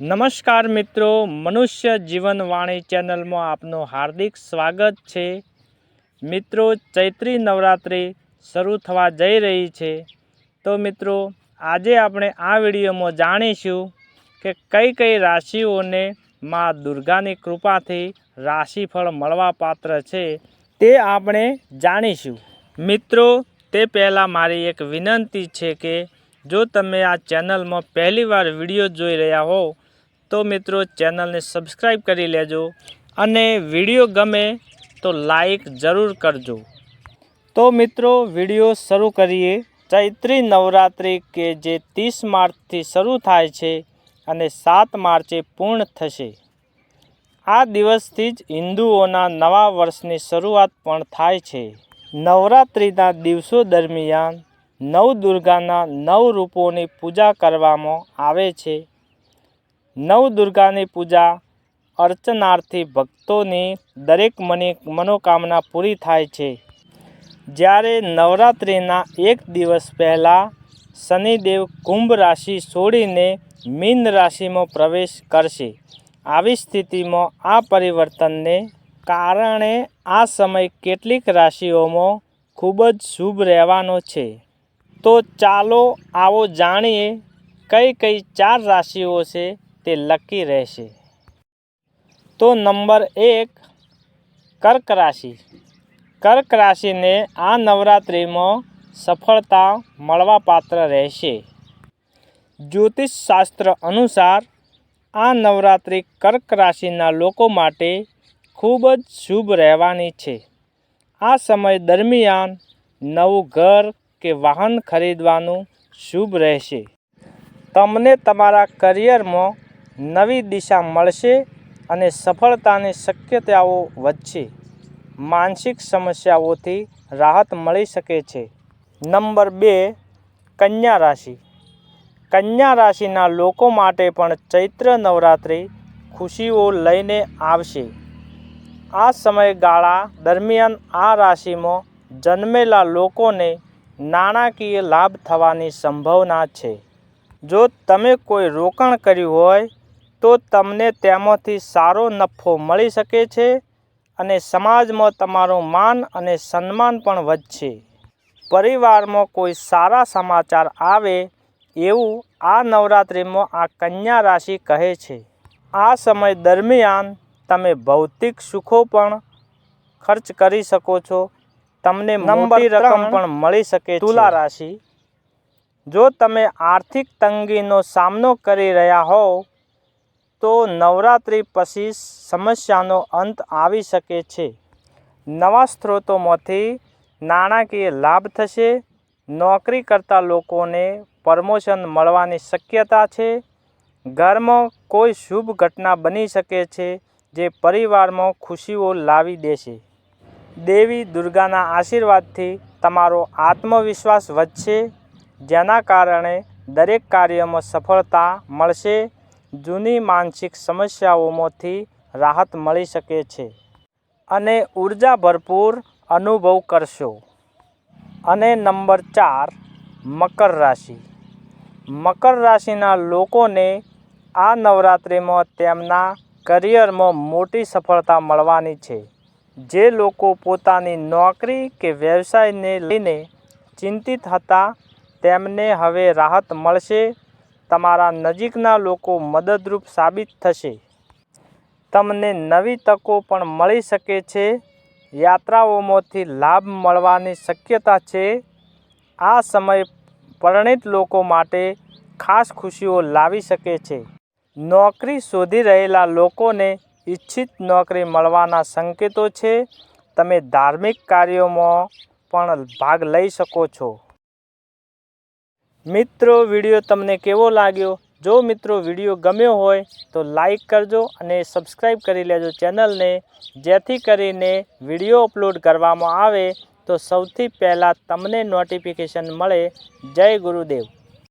નમસ્કાર મિત્રો, મનુષ્ય જીવનવાણી ચેનલમાં આપનું હાર્દિક સ્વાગત છે. મિત્રો, ચૈત્રી નવરાત્રિ શરૂ થવા જઈ રહી છે. તો મિત્રો, આજે આપણે આ વિડીયોમાં જાણીશું કે કઈ કઈ રાશિઓને મા દુર્ગાની કૃપાથી રાશિફળ મળવા પાત્ર છે તે આપણે જાણીશું. મિત્રો, તે પહેલાં મારી એક વિનંતી છે કે જો તમે આ ચેનલમાં પહેલીવાર વીડિયો જોઈ રહ્યા હો તો મિત્રો ચેનલને સબસ્ક્રાઈબ કરી લેજો અને વીડિયો ગમે તો લાઈક જરૂર કરજો. તો મિત્રો વીડિયો શરૂ કરીએ. ચૈત્રી નવરાત્રિ કે જે ત્રીસ માર્ચથી શરૂ થાય છે અને સાત માર્ચે પૂર્ણ થશે. આ દિવસથી જ હિન્દુઓના નવા વર્ષની શરૂઆત પણ થાય છે. નવરાત્રિના દિવસો દરમિયાન નવદુર્ગાના નવ રૂપોની પૂજા કરવામાં આવે છે. નવદુર્ગાની પૂજા, અર્ચનાર્થી ભક્તોની દરેક મની મનોકામના પૂરી થાય છે. જ્યારે નવરાત્રિના એક દિવસ પહેલાં શનિદેવ કુંભ રાશિ છોડીને મીન રાશિમાં પ્રવેશ કરશે. આવી સ્થિતિમાં આ પરિવર્તનને કારણે આ સમય કેટલીક રાશિઓમાં ખૂબ જ શુભ રહેવાનો છે. તો ચાલો આવો જાણીએ કઈ કઈ ચાર રાશિઓ છે તે લકી રહેશે. તો નંબર એક, કર્ક રાશિ. કર્ક રાશિને આ નવરાત્રિમાં સફળતા મળવાપાત્ર રહેશે. જ્યોતિષ શાસ્ત્ર અનુસાર આ નવરાત્રિ કર્ક રાશિના લોકો માટે ખૂબ જ શુભ રહેવાની છે. આ સમય દરમિયાન નવું ઘર કે વાહન ખરીદવાનું શુભ રહેશે. તમને તમારા કરિયરમાં નવી દિશા મળશે અને સફળતાની શક્યતાઓ વધશે. માનસિક સમસ્યાઓથી રાહત મળી શકે છે. નંબર બે, કન્યા રાશિ. કન્યા રાશિના લોકો માટે પણ ચૈત્ર નવરાત્રિ ખુશીઓ લઈને આવશે. આ સમયગાળા દરમિયાન આ રાશિમાં જન્મેલા લોકોને નાણાકીય લાભ થવાની સંભાવના છે. જો તમે કોઈ રોકાણ કર્યું હોય તો તમને તેમાંથી સારો નફો મળી શકે છે અને સમાજમાં તમારું માન અને સન્માન પણ વધશે. પરિવારમાં કોઈ સારા સમાચાર આવે એવું આ નવરાત્રિમાં આ કન્યા રાશિ કહે છે. આ સમય દરમિયાન તમે ભૌતિક સુખો પણ ખર્ચ કરી શકો છો. તમને મોટી રકમ પણ મળી શકે તુલા રાશિ. જો તમે આર્થિક તંગીનો સામનો કરી રહ્યા હોવ તો નવરાત્રિ પછી સમસ્યાનો અંત આવી શકે છે. નવા સ્ત્રોતોમાંથી નાણાકીય લાભ થશે, નોકરી કરતા લોકોને પ્રમોશન મળવાની શક્યતા છે, ઘરમાં કોઈ શુભ ઘટના બની શકે છે જે પરિવારમાં ખુશીઓ લાવી દેશે. દેવી દુર્ગાના આશીર્વાદથી તમારો આત્મવિશ્વાસ વધશે, જેના કારણે દરેક કાર્યમાં સફળતા મળશે. જૂની માનસિક સમસ્યાઓમાંથી રાહત મળી શકે છે અને ઊર્જા ભરપૂર અનુભવ કરશો. અને નંબર ચાર, મકર રાશિ. મકર રાશિના લોકોને આ નવરાત્રિમાં તેમના કરિયરમાં મોટી સફળતા મળવાની છે. જે લોકો પોતાની નોકરી કે વ્યવસાયને લઈને ચિંતિત હતા, તેમને હવે રાહત મળશે તમારા નજીકના લોકો મદદરૂપ સાબિત થશે. તમને નવી તકો પણ મળી શકે છે. યાત્રાઓમાંથી લાભ મળવાની શક્યતા છે. આ સમય પરણિત લોકો માટે ખાસ ખુશીઓ લાવી શકે છે. નોકરી શોધી રહેલા લોકોને ઈચ્છિત નોકરી મળવાના સંકેતો છે. તમે ધાર્મિક કાર્યોમાં પણ ભાગ લઈ શકો છો. મિત્રો વીડિયો તમને કેવો લાગ્યો? જો મિત્રો વીડિયો ગમ્યો હોય, તો લાઈક કરજો અને સબસ્ક્રાઈબ કરી લેજો ચેનલને. જેથી કરીને વીડિયો અપલોડ કરવામાં આવે, તો સૌથી પહેલાં તમને નોટિફિકેશન મળે. જય ગુરુદેવ.